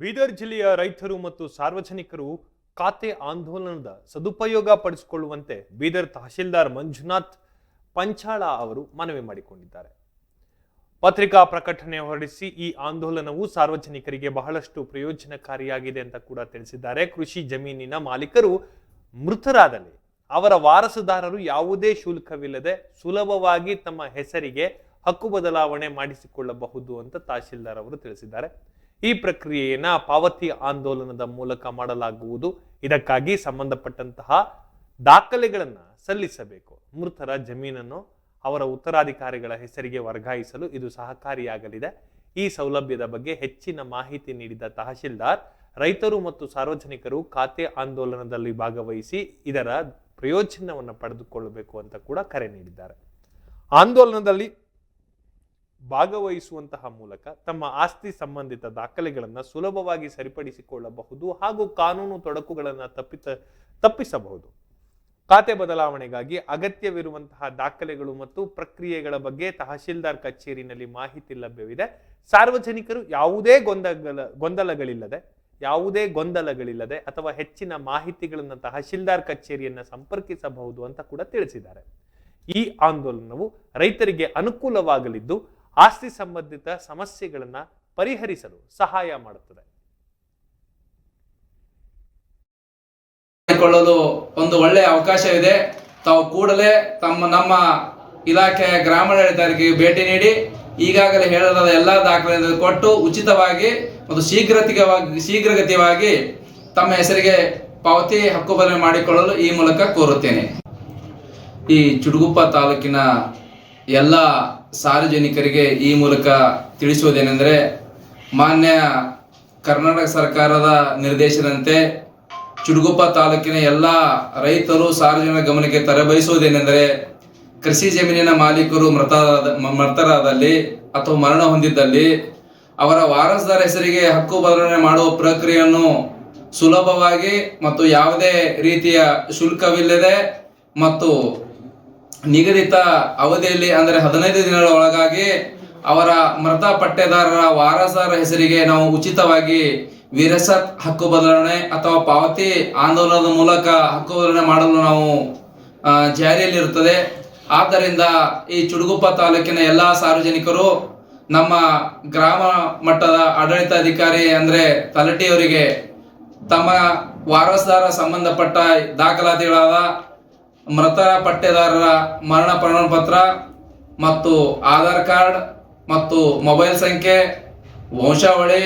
ಬೀದರ್ ಜಿಲ್ಲೆಯ ರೈತರು ಮತ್ತು ಸಾರ್ವಜನಿಕರು ಖಾತೆ ಆಂದೋಲನದ ಸದುಪಯೋಗ ಪಡಿಸಿಕೊಳ್ಳುವಂತೆ ಬೀದರ್ ತಹಶೀಲ್ದಾರ್ ಮಂಜುನಾಥ್ ಪಂಚಾಳ ಅವರು ಮನವಿ ಮಾಡಿಕೊಂಡಿದ್ದಾರೆ. ಪತ್ರಿಕಾ ಪ್ರಕಟಣೆ ಹೊರಡಿಸಿ ಈ ಆಂದೋಲನವು ಸಾರ್ವಜನಿಕರಿಗೆ ಬಹಳಷ್ಟು ಪ್ರಯೋಜನಕಾರಿಯಾಗಿದೆ ಅಂತ ಕೂಡ ತಿಳಿಸಿದ್ದಾರೆ. ಕೃಷಿ ಜಮೀನಿನ ಮಾಲೀಕರು ಮೃತರಾದಲ್ಲಿ ಅವರ ವಾರಸುದಾರರು ಯಾವುದೇ ಶುಲ್ಕವಿಲ್ಲದೆ ಸುಲಭವಾಗಿ ತಮ್ಮ ಹೆಸರಿಗೆ ಹಕ್ಕು ಬದಲಾವಣೆ ಮಾಡಿಸಿಕೊಳ್ಳಬಹುದು ಅಂತ ತಹಶೀಲ್ದಾರ್ ಅವರು ತಿಳಿಸಿದ್ದಾರೆ. ಈ ಪ್ರಕ್ರಿಯೆಯನ್ನ ಪಾವತಿ ಆಂದೋಲನದ ಮೂಲಕ ಮಾಡಲಾಗುವುದು. ಇದಕ್ಕಾಗಿ ಸಂಬಂಧಪಟ್ಟಂತಹ ದಾಖಲೆಗಳನ್ನ ಸಲ್ಲಿಸಬೇಕು. ಮೃತರ ಜಮೀನನ್ನು ಅವರ ಉತ್ತರಾಧಿಕಾರಿಗಳ ಹೆಸರಿಗೆ ವರ್ಗಾಯಿಸಲು ಇದು ಸಹಕಾರಿಯಾಗಲಿದೆ. ಈ ಸೌಲಭ್ಯದ ಬಗ್ಗೆ ಹೆಚ್ಚಿನ ಮಾಹಿತಿ ನೀಡಿದ ತಹಶೀಲ್ದಾರ್, ರೈತರು ಮತ್ತು ಸಾರ್ವಜನಿಕರು ಖಾತೆ ಆಂದೋಲನದಲ್ಲಿ ಭಾಗವಹಿಸಿ ಇದರ ಪ್ರಯೋಜನವನ್ನು ಪಡೆದುಕೊಳ್ಳಬೇಕು ಅಂತ ಕೂಡ ಕರೆ ನೀಡಿದ್ದಾರೆ. ಆಂದೋಲನದಲ್ಲಿ ಭಾಗವಹಿಸುವಂತಹ ಮೂಲಕ ತಮ್ಮ ಆಸ್ತಿ ಸಂಬಂಧಿತ ದಾಖಲೆಗಳನ್ನು ಸುಲಭವಾಗಿ ಸರಿಪಡಿಸಿಕೊಳ್ಳಬಹುದು ಹಾಗೂ ಕಾನೂನು ತೊಡಕುಗಳನ್ನು ತಪ್ಪಿತ, ತಪ್ಪಿಸಬಹುದು. ಖಾತೆ ಬದಲಾವಣೆಗಾಗಿ ಅಗತ್ಯವಿರುವಂತಹ ದಾಖಲೆಗಳು ಮತ್ತು ಪ್ರಕ್ರಿಯೆಗಳ ಬಗ್ಗೆ ತಹಶೀಲ್ದಾರ್ ಕಚೇರಿನಲ್ಲಿ ಮಾಹಿತಿ ಲಭ್ಯವಿದೆ. ಸಾರ್ವಜನಿಕರು ಯಾವುದೇ ಗೊಂದಲ, ಗೊಂದಲಗಳಿಲ್ಲದೆ, ಯಾವುದೇ ಗೊಂದಲಗಳಿಲ್ಲದೆ ಅಥವಾ ಹೆಚ್ಚಿನ ಮಾಹಿತಿಗಳನ್ನು ತಹಶೀಲ್ದಾರ್ ಕಚೇರಿಯನ್ನು ಸಂಪರ್ಕಿಸಬಹುದು ಅಂತ ಕೂಡ ತಿಳಿಸಿದ್ದಾರೆ. ಈ ಆಂದೋಲನವು ರೈತರಿಗೆ ಅನುಕೂಲವಾಗಲಿದ್ದು ಆಸ್ತಿ ಸಂಬಂಧಿತ ಸಮಸ್ಯೆಗಳನ್ನ ಪರಿಹರಿಸಲು ಸಹಾಯ ಮಾಡುತ್ತದೆ. ಒಂದು ಒಳ್ಳೆಯ ಅವಕಾಶವಿದೆ ತಾವು ಕೂಡಲೇ ತಮ್ಮ, ನಮ್ಮ ಇಲಾಖೆಯ ಗ್ರಾಮೀಣಾಡಳಿತರಿಗೆ ಭೇಟಿ ನೀಡಿ, ಈಗಾಗಲೇ ಹೇಳಲಾದ ಎಲ್ಲ ದಾಖಲೆಗಳನ್ನು ಕೊಟ್ಟು ಉಚಿತವಾಗಿ ಮತ್ತು ಶೀಘ್ರತಿಗವಾಗಿ ಶೀಘ್ರಗತಿಯಾಗಿ ತಮ್ಮ ಹೆಸರಿಗೆ ಪಾವತಿ ಹಕ್ಕು ಬದಲಾವಣೆ ಮಾಡಿಕೊಳ್ಳಲು ಈ ಮೂಲಕ ಕೋರುತ್ತೇನೆ. ಈ ಚುಡುಗುಪ್ಪ ತಾಲೂಕಿನ ಎಲ್ಲ ಸಾರ್ವಜನಿಕರಿಗೆ ಈ ಮೂಲಕ ತಿಳಿಸುವುದೇನೆಂದರೆ ಮಾನ್ಯ ಕರ್ನಾಟಕ ಸರ್ಕಾರದ ನಿರ್ದೇಶನಂತೆ ಚುಡುಗುಪ್ಪ ತಾಲೂಕಿನ ಎಲ್ಲ ರೈತರು ಸಾರ್ವಜನಿಕ ಗಮನಕ್ಕೆ ತರಬಯಸುವುದೇನೆಂದರೆ ಕೃಷಿ ಜಮೀನಿನ ಮಾಲೀಕರು ಮೃತರಾದ ಮೃತರಾದಲ್ಲಿ ಅಥವಾ ಮರಣ ಹೊಂದಿದ್ದಲ್ಲಿ ಅವರ ವಾರಸದಾರ ಹೆಸರಿಗೆ ಹಕ್ಕು ಬದಲಾವಣೆ ಮಾಡುವ ಪ್ರಕ್ರಿಯೆಯನ್ನು ಸುಲಭವಾಗಿ ಮತ್ತು ಯಾವುದೇ ರೀತಿಯ ಶುಲ್ಕವಿಲ್ಲದೆ ಮತ್ತು ನಿಗದಿತ ಅವಧಿಯಲ್ಲಿ, ಅಂದರೆ ಹದಿನೈದು ದಿನಗಳ ಒಳಗಾಗಿ ಅವರ ಮೃತ ಪಟ್ಟೆದಾರರ ವಾರಸರ ಹೆಸರಿಗೆ ನಾವು ಉಚಿತವಾಗಿ ವಿರಸತ್ ಹಕ್ಕು ಬದಲಾವಣೆ ಅಥವಾ ಪಾವತಿ ಆಂದೋಲನದ ಮೂಲಕ ಹಕ್ಕು ಬದಲಾವಣೆ ಮಾಡಲು ನಾವು ಜಾರಿಯಲ್ಲಿರುತ್ತದೆ. ಆದ್ದರಿಂದ ಈ ಚುಡುಗುಪ್ಪ ತಾಲೂಕಿನ ಎಲ್ಲ ಸಾರ್ವಜನಿಕರು ನಮ್ಮ ಗ್ರಾಮ ಮಟ್ಟದ ಆಡಳಿತಾಧಿಕಾರಿ ಅಂದ್ರೆ ತಲಟಿಯವರಿಗೆ ತಮ್ಮ ವಾರಸದಾರ ಸಂಬಂಧಪಟ್ಟ ದಾಖಲಾತಿಗಳಾದ ಮೃತ ಪಟ್ಟೆದಾರರ ಮರಣ ಪ್ರಮಾಣ ಪತ್ರ ಮತ್ತು ಆಧಾರ್ ಕಾರ್ಡ್ ಮತ್ತು ಮೊಬೈಲ್ ಸಂಖ್ಯೆ ವಂಶಾವಳಿ